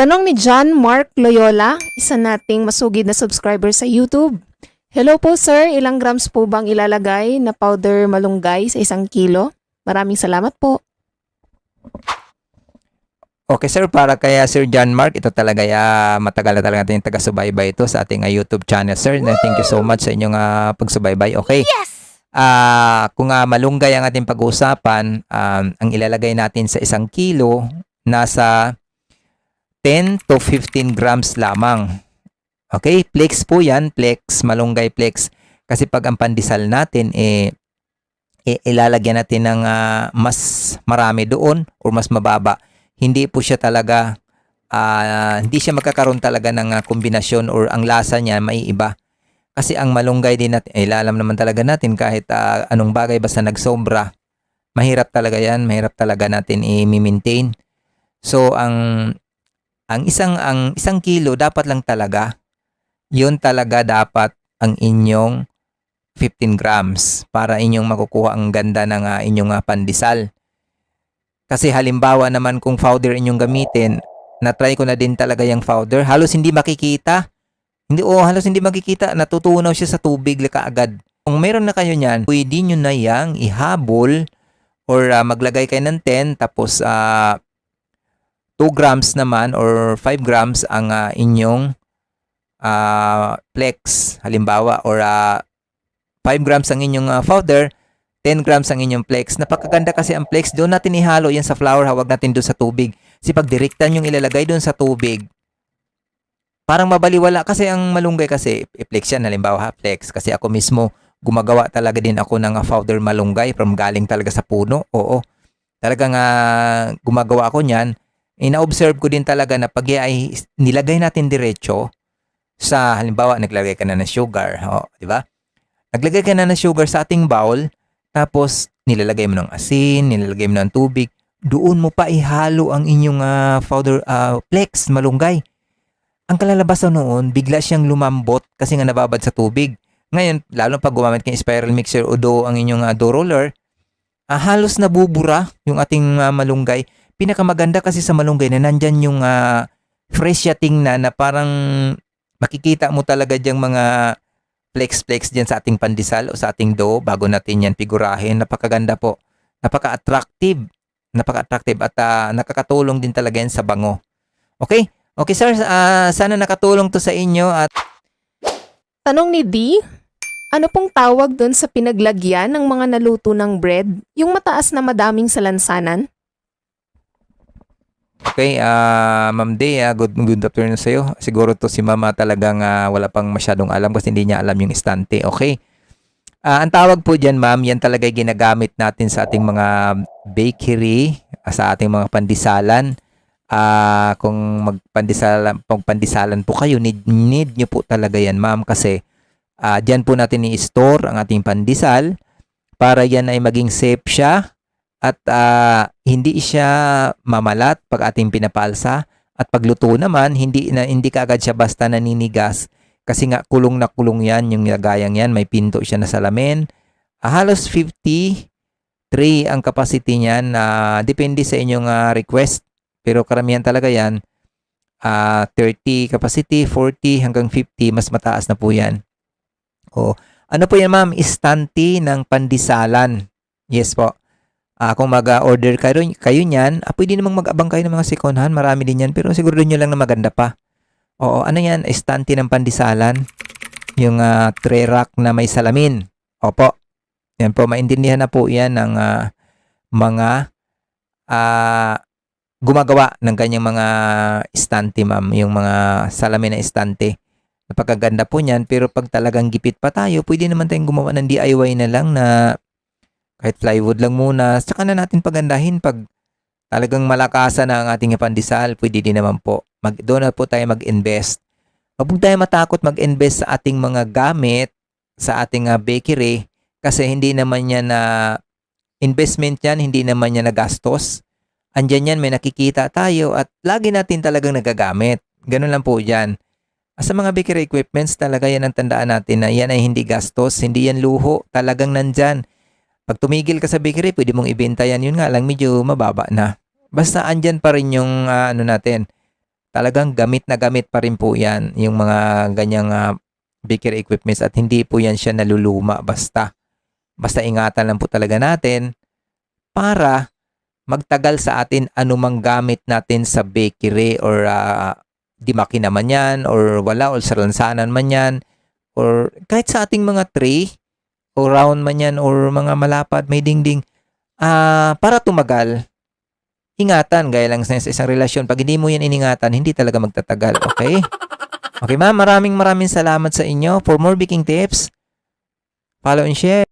Tanong ni John Mark Loyola, isa nating masugid na subscriber sa YouTube. Hello po sir, ilang grams po bang ilalagay na powder malunggay sa isang kilo? Maraming salamat po. Okay sir, para kaya Sir John Mark, ito talaga ya matagal na talaga natin taga-subaybay ito sa ating ah, YouTube channel sir. Na thank you so much sa inyong ah, pagsubaybay. Okay. Yes! Ah, kung ah, malunggay ang ating pag-uusapan, um, ang ilalagay natin sa isang kilo nasa 10 to 15 grams lamang. Okay, flex po 'yan, flex, malunggay flex. Kasi pag ang pandesal natin eh i- ilalagyan natin ng ah, mas marami doon or mas mababa. Hindi po siya talaga ah, hindi siya magkakaroon talaga ng ah, kombinasyon or ang lasa niya may iba. Kasi ang malunggay din natin, eh, alam naman talaga natin kahit ah, anong bagay basta nagsobra, mahirap talaga yan, mahirap talaga natin i-maintain. So ang ang isang ang isang kilo dapat lang talaga yun talaga dapat ang inyong 15 grams para inyong makukuha ang ganda ng ah, inyong ah, pandesal. Kasi halimbawa naman kung powder inyong gamitin, na-try ko na din talaga yung powder, halos hindi makikita. Hindi, oh, halos hindi makikita. Natutunaw siya sa tubig kaagad. Kung meron na kayo niyan, pwede nyo na yang ihabol or ah, maglagay kayo ng 10 tapos ah 2 grams naman or 5 grams ang ah, inyong ah, flex halimbawa or ah, 5 grams ang inyong ah, powder 10 grams ang inyong flex. Napakaganda kasi ang flex. Doon natin ihalo yan sa flour. Hawag natin doon sa tubig. Kasi pag direktan yung ilalagay doon sa tubig, parang mabaliwala. Kasi ang malunggay kasi, i-flex yan. Halimbawa, ha, flex. Kasi ako mismo, gumagawa talaga din ako ng powder malunggay from galing talaga sa puno. Oo. Talagang ah, gumagawa ako niyan. Ina-observe ko din talaga na pag ay nilagay natin diretso sa halimbawa naglagay ka na ng sugar, oh, di ba? Naglagay ka na ng sugar sa ating bowl, tapos, nilalagay mo ng asin, nilalagay mo ng tubig. Doon mo pa ihalo ang inyong ah, powder ah, flex, malunggay. Ang kalalabasan noon, bigla siyang lumambot kasi nga nababad sa tubig. Ngayon, lalo pag gumamit kayo spiral mixer o do ang inyong ah, dough roller, ah, halos nabubura yung ating ah, malunggay. Pinakamaganda kasi sa malunggay na nandyan yung ah, fresh siya tingnan na parang makikita mo talaga diyang mga flex-flex dyan sa ating pandesal o sa ating dough bago natin yan figurahin. Napakaganda po. Napaka-attractive. Napaka-attractive at ah, nakakatulong din talaga yan sa bango. Okay? Okay sir, Ah, sana nakatulong to sa inyo at Tanong ni D, ano pong tawag doon sa pinaglagyan ng mga naluto ng bread, yung mataas na madaming salansanan? Okay, ah Ma'am Day, ah, good, good afternoon sa iyo. Siguro to si Mama talagang ah, wala pang masyadong alam kasi hindi niya alam yung istante. Okay. Ah, ang tawag po diyan, Ma'am, yan talaga ginagamit natin sa ating mga bakery, sa ating mga pandisalan. Ah, kung magpandisalan, pagpandisalan po kayo, need, need nyo po talaga yan, Ma'am, kasi ah diyan po natin i-store ang ating pandesal para yan ay maging safe siya at ah, hindi siya mamalat pag ating pinapalsa. At pagluto naman hindi na hindi kaagad siya basta naninigas. Kasi nga kulong na kulong yan yung lagayang yan. May pinto siya na salamin. Ah, halos 50 tray ang capacity niyan na depende sa inyong ah, request. Pero karamihan talaga yan ah 30 capacity 40 hanggang 50 mas mataas na po yan. O ano po yan ma'am? Istante ng pandisalan. Yes po Ah, kung mag-order kayo, kayo niyan, ah, pwede namang mag-abang kayo ng mga second hand. Marami din yan. Pero siguro nyo lang na maganda pa. Oo, ano yan? Estante ng pandisalan. Yung ah, tray rack na may salamin. Opo. Yan po, maintindihan na po yan ng ah, mga ah, gumagawa ng kanyang mga estante, ma'am. Yung mga salamin na estante. Napakaganda po niyan. Pero pag talagang gipit pa tayo, pwede naman tayong gumawa ng DIY na lang na kahit plywood lang muna, saka na natin pagandahin pag talagang malakasan na ang ating pandesal, pwede din naman po. Mag, doon na po tayo mag-invest. Huwag po tayo matakot mag-invest sa ating mga gamit, sa ating ah, bakery, kasi hindi naman yan na investment yan, hindi naman yan na gastos. Andyan yan, may nakikita tayo at lagi natin talagang nagagamit. Ganun lang po yan. Ah, Sa mga bakery equipments, talaga yan ang tandaan natin na yan ay hindi gastos, hindi yan luho, talagang nandyan. Pag tumigil ka sa bakery, pwede mong ibenta yan. Yun nga lang, medyo mababa na. Basta andyan pa rin yung ah, ano natin, talagang gamit na gamit pa rin po yan, yung mga ganyang ah, bakery equipments at hindi po yan siya naluluma basta. Basta ingatan lang po talaga natin para magtagal sa atin anumang gamit natin sa bakery or ah, di makina man yan or wala or sa lansanan man yan or kahit sa ating mga tray o round man yan or mga malapad may dingding ah para tumagal. Ingatan gaya lang sa isang relasyon. Pag hindi mo yan iningatan hindi talaga magtatagal okay? Okay ma'am maraming maraming salamat sa inyo. For more baking tips follow and share